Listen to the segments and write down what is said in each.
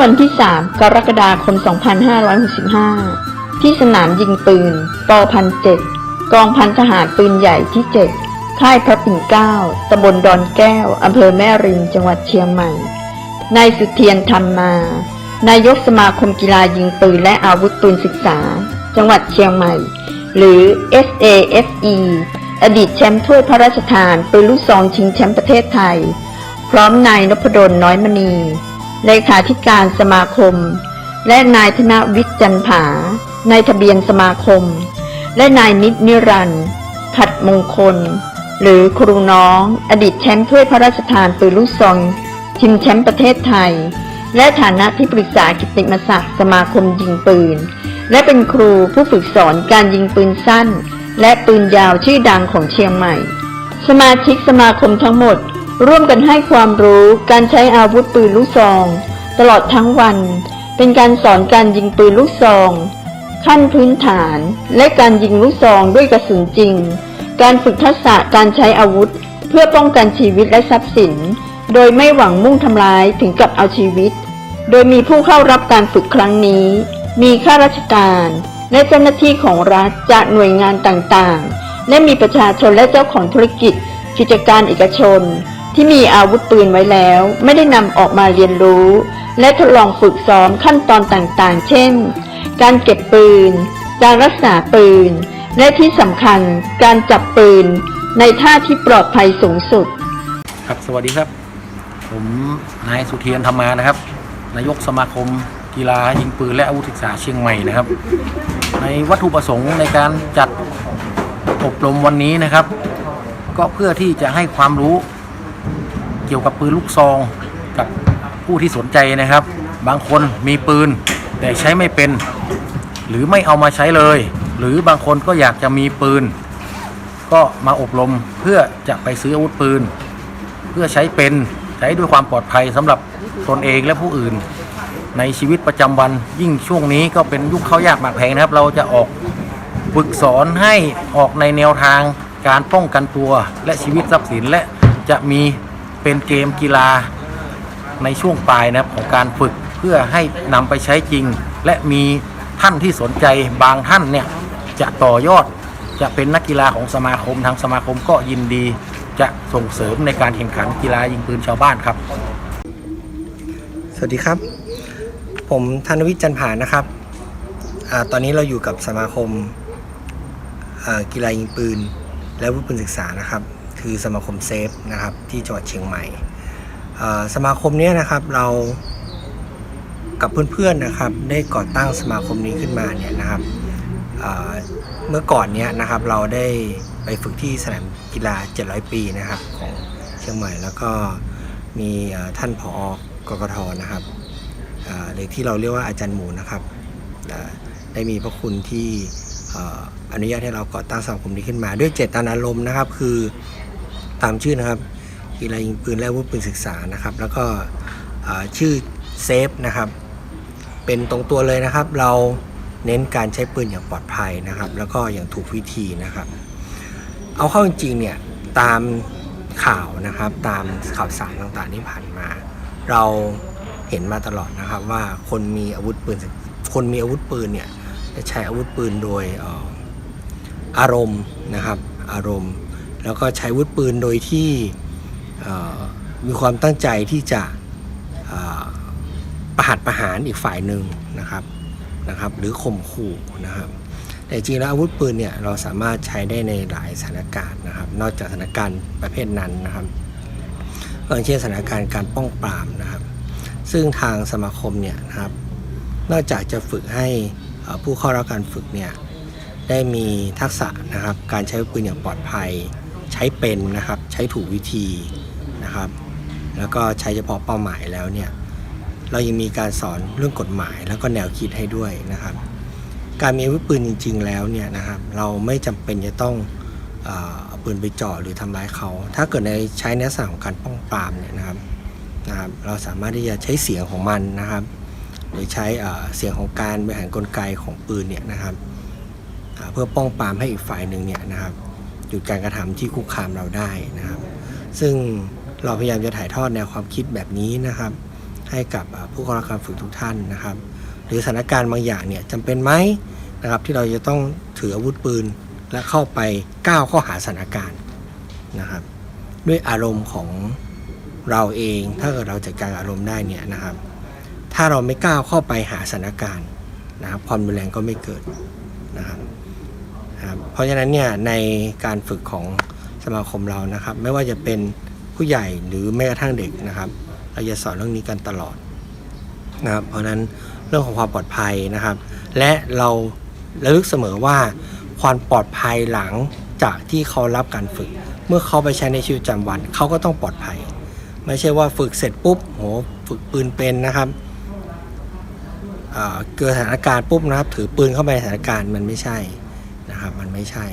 วันที่ 3 กรกฎาคม 2565 ที่สนามยิงปืนปพันเจ็ดกองพันทหารปืนใหญ่ที่ 7 ค่ายพระปิ่นเกล้าตำบลดอนแก้ว อำเภอแม่ริม จังหวัดเชียงใหม่ นายสุเทียนธรรมมา นายกสมาคมกีฬายิงปืนและอาวุธปืนศึกษา จังหวัดเชียงใหม่ หรือ SAFE อดีตแชมป์ถ้วยพระราชทานปืนลูกซองชิงแชมป์ประเทศไทย พร้อมนายนพดลน้อยมณี เลขาธิการสมาคม และนายธนวิทย์จันผานายทะเบียนสมาคม และนายนิดนิรันดร์ขัดมงคล หรือครูน้อง อดีตแชมป์ถ้วยพระราชทานปืนลูกซองชิงแชมป์ประเทศไทย และฐานะที่ปรึกษากิติมศักดิ์สมาคมยิงปืน และเป็นครูผู้ฝึกสอนการยิงปืนสั้น และปืนยาวชื่อดังของเชียงใหม่ สมาชิกสมาคมทั้งหมด ร่วมกันให้ความรู้การใช้อาวุธปืนลูกซอง ตลอดทั้งวัน เป็นการสอนการยิงปืนลูกซอง ขั้นพื้นฐาน และการยิงลูกซองด้วยกระสุนจริง การฝึกทักษะการใช้อาวุธ เพื่อป้องกันชีวิตและทรัพย์สิน โดยไม่หวังมุ่งทำร้ายถึงกับเอาชีวิต โดยมีผู้เข้ารับการฝึกครั้งนี้ มีข้าราชการ และเจ้าหน้าที่ของรัฐจากหน่วยงานต่างๆ และมีประชาชนและเจ้าของธุรกิจ กิจการเอกชน ที่มีอาวุธปืนไว้แล้ว ไม่ได้นำออกมาเรียนรู้ และทดลองฝึกซ้อมขั้นตอนต่างๆ เช่น การเก็บปืน การรักษาปืน และที่สำคัญการจับปืน ในท่าที่ปลอดภัยสูงสุด ครับสวัสดีครับ ผมนายสุเทียนธรรมานะครับ นายกสมาคม กีฬายิงปืนและอาวุธศึกษาเชียงใหม่นะครับ ในวัตถุประสงค์ในการจัดอบรมวันนี้นะครับ ก็เพื่อที่จะให้ความรู้ เกี่ยวกับปืนลูกซองกับผู้ที่สนใจนะครับ บางคนมีปืนแต่ใช้ไม่เป็น หรือไม่เอามาใช้เลย หรือบางคนก็อยากจะมีปืน ก็มาอบรมเพื่อจะไปซื้ออาวุธปืน เพื่อใช้เป็นใช้ด้วยความปลอดภัยสำหรับตนเองและผู้อื่น ในชีวิตประจำวันยิ่งช่วงนี้ก็เป็นยุคเข้ายากหมากแพงนะครับ เราจะออกฝึกสอนให้ออกในแนวทางการป้องกันตัวและชีวิตทรัพย์สินและจะมี เป็นเกมกีฬาในช่วงปลายนะครับของการฝึกเพื่อให้นำไปใช้จริง และมีท่านที่สนใจบางท่านเนี่ยจะต่อยอดจะเป็นนักกีฬาของสมาคมทางสมาคมก็ยินดีจะส่งเสริมในการแข่งขันกีฬายิงปืนชาวบ้านครับ สวัสดีครับ ผมธนวิทย์จันผานะครับอตอนนี้เราอยู่กับสมาคมกีฬายิงปืน และวุฒิปืนศึกษานะครับ คือสมาคมเซฟนะครับที่จังหวัดเชียงใหม่ สมาคมนี้นะครับเรากับเพื่อนๆนะครับได้ก่อตั้งสมาคมนี้ขึ้นมาเนี่ยนะครับเมื่อก่อนเนี้ยนะครับเราได้ไปฝึกที่สนามกีฬา 700 ปีนะครับของเชียงใหม่แล้วก็มีท่านผอกกทนะครับหรือที่เราเรียกว่าอาจารย์หมูนะครับได้มีพระคุณที่อ่าอนุญาตให้เราก่อตั้งสมาคมนี้ขึ้นมา ด้วยเจตนารมณ์นะครับ คือ ตามชื่อนะครับกีฬายิงปืนและอาวุธปืนศึกษานะครับ แล้วก็ชื่อเซฟนะครับ เป็นตรงตัวเลยนะครับ เราเน้นการใช้ปืนอย่างปลอดภัยนะครับ แล้วก็อย่างถูกวิธีนะครับ เอาเข้าจริงๆเนี่ยตามข่าวนะครับตามข่าวสารต่างๆที่ผ่านมา เราเห็นมาตลอดนะครับว่าคนมีอาวุธปืนคนมีอาวุธปืนเนี่ยจะใช้อาวุธปืนโดยอารมณ์นะครับ อารมณ์ แล้วก็ใช้อาวุธปืนโดยที่มีความตั้งใจที่จะประหัตประหารอีกฝ่ายหนึ่งนะครับนะครับหรือข่มขู่นะครับ แต่จริงแล้วอาวุธปืนเนี่ยเราสามารถใช้ได้ในหลายสถานการณ์นะครับ นอกจากสถานการณ์ประเภทนั้นนะครับอย่างเช่นสถานการณ์การป้องปรามนะครับ ซึ่งทางสมาคมเนี่ยนะครับนอกจากจะฝึกให้ผู้เข้ารับการฝึกเนี่ยได้มีทักษะนะครับการใช้ปืนอย่างปลอดภัย ใช้เป็นนะครับ ใช้ถูกวิธีนะครับ แล้วก็ใช้เฉพาะเป้าหมายแล้วเนี่ยเรายังมีการสอนเรื่องกฎหมายแล้วก็แนวคิดให้ด้วยนะครับ การมีอาวุธปืนจริง ๆ แล้วเนี่ยนะครับเราไม่จำเป็นจะต้องเอาปืนไปเจ่อหรือทำร้ายเขา ถ้าเกิดในใช้ในลักษณะของการป้องปรามเนี่ยนะครับนะครับเราสามารถที่จะใช้เสียงของมันนะครับ หรือใช้เสียงของการบริหารกลไกของปืนเนี่ยนะครับเพื่อป้องปรามให้อีกฝ่ายหนึ่งเนี่ยนะครับ หยุดการกระทำที่คุกคามเราได้นะครับ ซึ่งเราพยายามจะถ่ายทอดแนวความคิดแบบนี้นะครับ ให้กับผู้เข้ารับการฝึกทุกท่านนะครับ หรือสถานการณ์บางอย่างเนี่ยจำเป็นไหมนะครับที่เราจะต้องถืออาวุธปืนและเข้าไปก้าวเข้าหาสถานการณ์นะครับ ด้วยอารมณ์ของเราเองถ้าเกิดเราจัดการอารมณ์ได้เนี่ยนะครับ ถ้าเราไม่ก้าวเข้าไปหาสถานการณ์นะครับความรุนแรงก็ไม่เกิดนะครับ นะครับเพราะฉะนั้นเนี่ยในการฝึกของสมาคมเรานะครับ ไม่ว่าจะเป็นผู้ใหญ่หรือแม้กระทั่งเด็กนะครับ เราจะสอนเรื่องนี้กันตลอดนะครับ เพราะฉะนั้นเรื่องของความปลอดภัยนะครับ และเราระลึกเสมอว่าความปลอดภัยหลังจากที่เขารับการฝึก เมื่อเขาไปใช้ในชีวิตประจำวันเขาก็ต้องปลอดภัย ไม่ใช่ว่าฝึกเสร็จปุ๊บโหฝึกปืนเป็นนะครับอ่าเกิดสถานการณ์ปุ๊บนะครับ ถือปืนเข้าไปสถานการณ์มันไม่ใช่ ไม่ใช่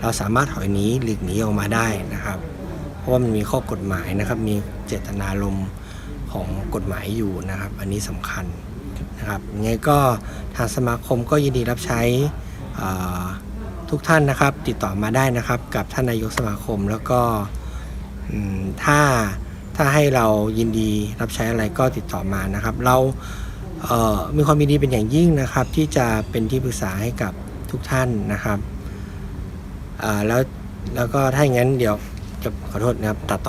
เราสามารถถอยหนีหลีกหนีออกมาได้นะครับ เพราะว่ามันมีข้อกฎหมายนะครับ มีเจตนารมณ์ของกฎหมายอยู่นะครับ อันนี้สำคัญนะครับยังไงก็ทางสมาคมก็ยินดีรับใช้ทุกท่านนะครับ ติดต่อมาได้นะครับ กับท่านนายกสมาคมแล้วก็ถ้าถ้าให้เรายินดีรับใช้อะไรก็ติดต่อมานะครับ เรามีความยินดีเป็นอย่างยิ่งนะครับ ที่จะเป็นที่ปรึกษาให้กับทุกท่านนะครับ แล้วแล้วก็ถ้าอย่างนั้นเดี๋ยวจะขอโทษนะครับตัดต่อ